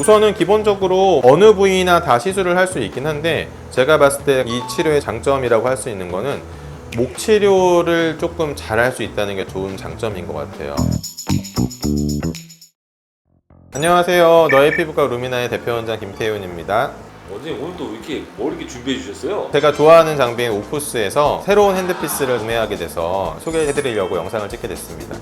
우선은 기본적으로 어느 부위나 다 시술을 할 수 있긴 한데 제가 봤을 때 이 치료의 장점이라고 할 수 있는 거는 목 치료를 조금 잘 할 수 있다는 게 좋은 장점인 것 같아요. 안녕하세요. 너의 피부과 루미나의 대표 원장 김태훈입니다. 원장님 오늘 또 이렇게 뭐 이렇게 준비해 주셨어요? 제가 좋아하는 장비인 오프스에서 새로운 핸드피스를 구매하게 돼서 소개해드리려고 영상을 찍게 됐습니다.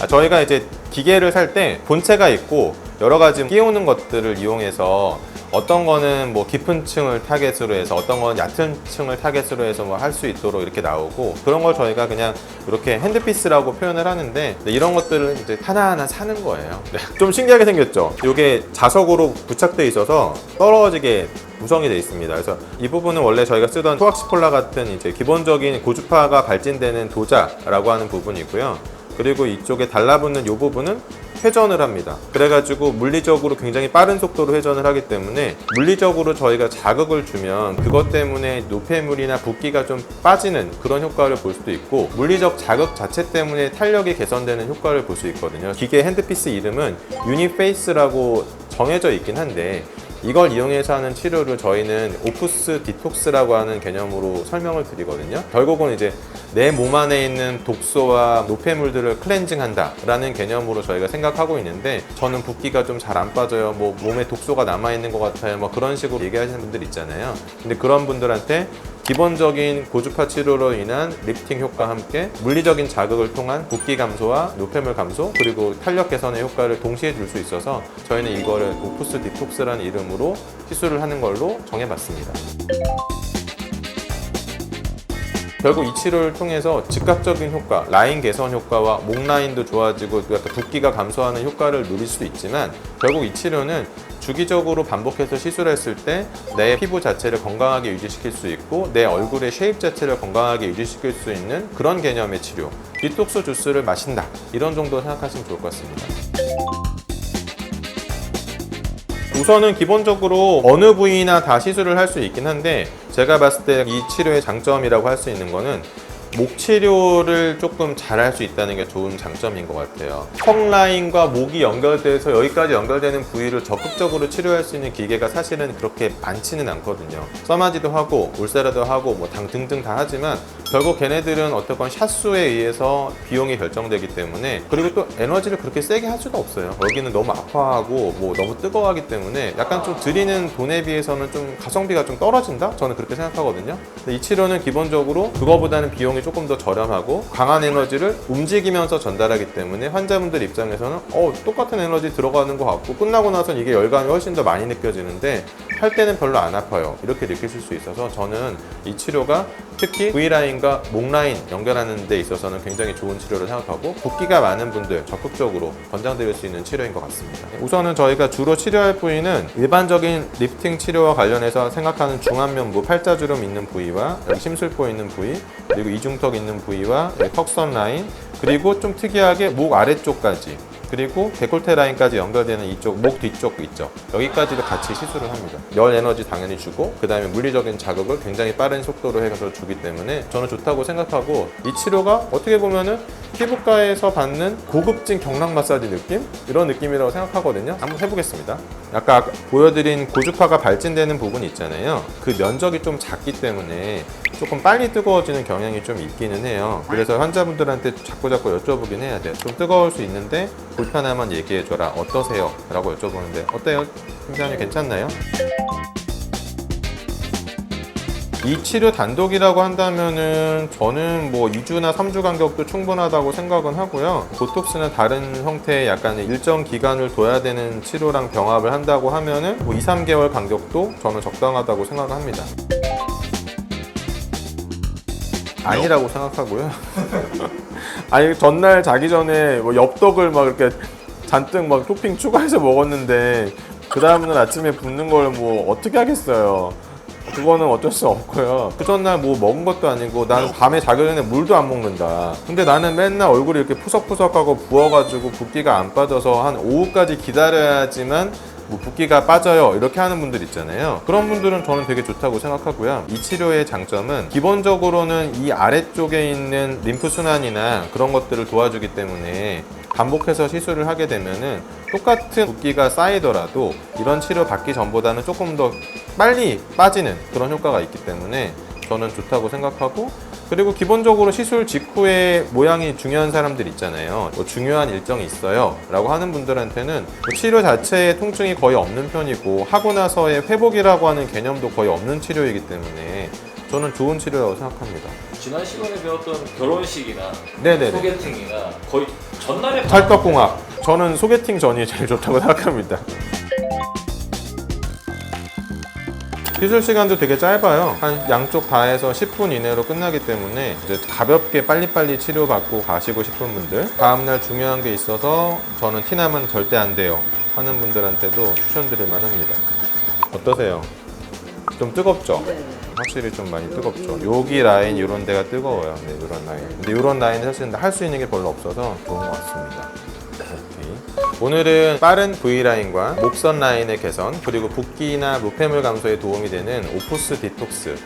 아, 저희가 이제 기계를 살 때 본체가 있고 여러 가지 끼우는 것들을 이용해서 어떤 거는 뭐 깊은 층을 타겟으로 해서 어떤 거는 얕은 층을 타겟으로 해서 뭐 할 수 있도록 이렇게 나오고 그런 걸 저희가 그냥 이렇게 핸드피스라고 표현을 하는데 네, 이런 것들을 이제 하나하나 사는 거예요. 네, 좀 신기하게 생겼죠. 이게 자석으로 부착돼 있어서 떨어지게 구성이 되어 있습니다. 그래서 이 부분은 원래 저희가 쓰던 토악시폴라 같은 이제 기본적인 고주파가 발진되는 도자라고 하는 부분이고요. 그리고 이쪽에 달라붙는 이 부분은 회전을 합니다. 그래가지고 물리적으로 굉장히 빠른 속도로 회전을 하기 때문에 물리적으로 저희가 자극을 주면 그것 때문에 노폐물이나 붓기가 좀 빠지는 그런 효과를 볼 수도 있고 물리적 자극 자체 때문에 탄력이 개선되는 효과를 볼 수 있거든요. 기계 핸드피스 이름은 유니페이스라고 정해져 있긴 한데 이걸 이용해서 하는 치료를 저희는 오프스 디톡스라고 하는 개념으로 설명을 드리거든요. 결국은 이제 내 몸 안에 있는 독소와 노폐물들을 클렌징한다 라는 개념으로 저희가 생각하고 있는데 저는 붓기가 좀 잘 안 빠져요. 뭐 몸에 독소가 남아 있는 것 같아요. 뭐 그런 식으로 얘기하시는 분들 있잖아요. 근데 그런 분들한테 기본적인 고주파 치료로 인한 리프팅 효과와 함께 물리적인 자극을 통한 붓기 감소와 노폐물 감소 그리고 탄력 개선의 효과를 동시에 줄 수 있어서 저희는 이거를 오프스 디톡스라는 이름으로 시술을 하는 걸로 정해봤습니다. 결국 이 치료를 통해서 즉각적인 효과, 라인 개선 효과와 목 라인도 좋아지고 그 약간 붓기가 감소하는 효과를 누릴 수도 있지만 결국 이 치료는 주기적으로 반복해서 시술했을 때 내 피부 자체를 건강하게 유지시킬 수 있고 내 얼굴의 쉐입 자체를 건강하게 유지시킬 수 있는 그런 개념의 치료. 디톡스 주스를 마신다. 이런 정도 생각하시면 좋을 것 같습니다. 우선은 기본적으로 어느 부위나 다 시술을 할 수 있긴 한데 제가 봤을 때 이 치료의 장점이라고 할 수 있는 거는 목 치료를 조금 잘 할 수 있다는 게 좋은 장점인 것 같아요. 턱 라인과 목이 연결돼서 여기까지 연결되는 부위를 적극적으로 치료할 수 있는 기계가 사실은 그렇게 많지는 않거든요. 써마지도 하고 울세라도 하고 뭐 당 등등 다 하지만 결국 걔네들은 어떻건 샷수에 의해서 비용이 결정되기 때문에 그리고 또 에너지를 그렇게 세게 할 수가 없어요. 여기는 너무 아파하고 뭐 너무 뜨거워하기 때문에 약간 좀 드리는 돈에 비해서는 좀 가성비가 좀 떨어진다? 저는 그렇게 생각하거든요. 이 치료는 기본적으로 그거보다는 비용이 조금 더 저렴하고 강한 에너지를 움직이면서 전달하기 때문에 환자분들 입장에서는 어 똑같은 에너지 들어가는 것 같고 끝나고 나선 이게 열감이 훨씬 더 많이 느껴지는데 할 때는 별로 안 아파요. 이렇게 느끼실 수 있어서 저는 이 치료가 특히 V라인과 목라인 연결하는 데 있어서는 굉장히 좋은 치료를 생각하고 붓기가 많은 분들 적극적으로 권장드릴 수 있는 치료인 것 같습니다. 우선은 저희가 주로 치료할 부위는 일반적인 리프팅 치료와 관련해서 생각하는 중안면부 팔자주름 있는 부위와 심술보 있는 부위 그리고 이중턱 있는 부위와 여기 턱선 라인 그리고 좀 특이하게 목 아래쪽까지 그리고 데콜테 라인까지 연결되는 이쪽 목 뒤쪽 있죠? 여기까지도 같이 시술을 합니다. 열 에너지 당연히 주고 그 다음에 물리적인 자극을 굉장히 빠른 속도로 해서 주기 때문에 저는 좋다고 생각하고 이 치료가 어떻게 보면은 피부과에서 받는 고급진 경락 마사지 느낌? 이런 느낌이라고 생각하거든요. 한번 해보겠습니다. 아까 보여드린 고주파가 발진되는 부분이 있잖아요. 그 면적이 좀 작기 때문에 조금 빨리 뜨거워지는 경향이 좀 있기는 해요. 그래서 환자분들한테 자꾸 자꾸 여쭤보긴 해야 돼요. 좀 뜨거울 수 있는데 불편하면 얘기해줘라 어떠세요? 라고 여쭤보는데 어때요? 팀장님 괜찮나요? 이 치료 단독이라고 한다면은 저는 뭐 2주나 3주 간격도 충분하다고 생각은 하고요. 보톡스는 다른 형태의 약간 일정 기간을 둬야 되는 치료랑 병합을 한다고 하면은 뭐 2, 3개월 간격도 저는 적당하다고 생각을 합니다. 아니라고 생각하고요. 아니 전날 자기 전에 뭐 엽떡을 막 이렇게 잔뜩 막 토핑 추가해서 먹었는데 그 다음날 아침에 붓는 걸 뭐 어떻게 하겠어요. 그거는 어쩔 수 없고요. 그 전날 뭐 먹은 것도 아니고 나는 밤에 자기 전에 물도 안 먹는다. 근데 나는 맨날 얼굴이 이렇게 푸석푸석하고 부어가지고 붓기가 안 빠져서 한 오후까지 기다려야지만 뭐 붓기가 빠져요. 이렇게 하는 분들 있잖아요. 그런 분들은 저는 되게 좋다고 생각하고요. 이 치료의 장점은 기본적으로는 이 아래쪽에 있는 림프 순환이나 그런 것들을 도와주기 때문에 반복해서 시술을 하게 되면은 똑같은 붓기가 쌓이더라도 이런 치료 받기 전보다는 조금 더 빨리 빠지는 그런 효과가 있기 때문에 저는 좋다고 생각하고 그리고 기본적으로 시술 직후에 모양이 중요한 사람들 있잖아요. 뭐 중요한 일정이 있어요. 라고 하는 분들한테는 뭐 치료 자체에 통증이 거의 없는 편이고 하고 나서의 회복이라고 하는 개념도 거의 없는 치료이기 때문에 저는 좋은 치료라고 생각합니다. 지난 시간에 배웠던 결혼식이나 네네네. 소개팅이나 거의 전날에 찰떡궁합. 저는 소개팅 전이 제일 좋다고 생각합니다. 시술 시간도 되게 짧아요. 한 양쪽 다 해서 10분 이내로 끝나기 때문에 이제 가볍게 빨리빨리 치료받고 가시고 싶은 분들, 다음날 중요한 게 있어서 저는 티나면 절대 안 돼요. 하는 분들한테도 추천드릴 만 합니다. 어떠세요? 좀 뜨겁죠? 확실히 좀 많이 뜨겁죠. 여기 라인 이런 데가 뜨거워요. 네, 이런 라인. 근데 이런 라인은 사실 할 수 있는 게 별로 없어서 좋은 것 같습니다. 오늘은 빠른 V 라인과 목선 라인의 개선 그리고 붓기나 노폐물 감소에 도움이 되는 오프스 디톡스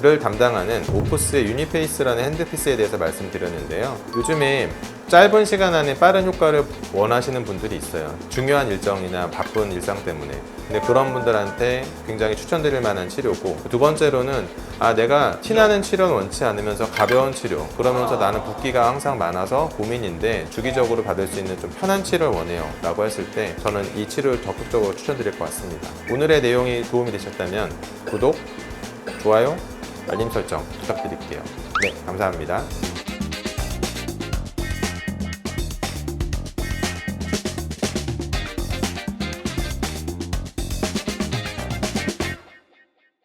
를 담당하는 오프스의 유니페이스라는 핸드피스에 대해서 말씀드렸는데요. 요즘에 짧은 시간 안에 빠른 효과를 원하시는 분들이 있어요. 중요한 일정이나 바쁜 일상 때문에. 근데 그런 분들한테 굉장히 추천드릴 만한 치료고 두 번째로는 아 내가 티나는 치료는 원치 않으면서 가벼운 치료 그러면서 나는 붓기가 항상 많아서 고민인데 주기적으로 받을 수 있는 좀 편한 치료를 원해요 라고 했을 때 저는 이 치료를 적극적으로 추천드릴 것 같습니다 오늘의 내용이 도움이 되셨다면 구독, 좋아요, 알림 설정 부탁드릴게요. 네 감사합니다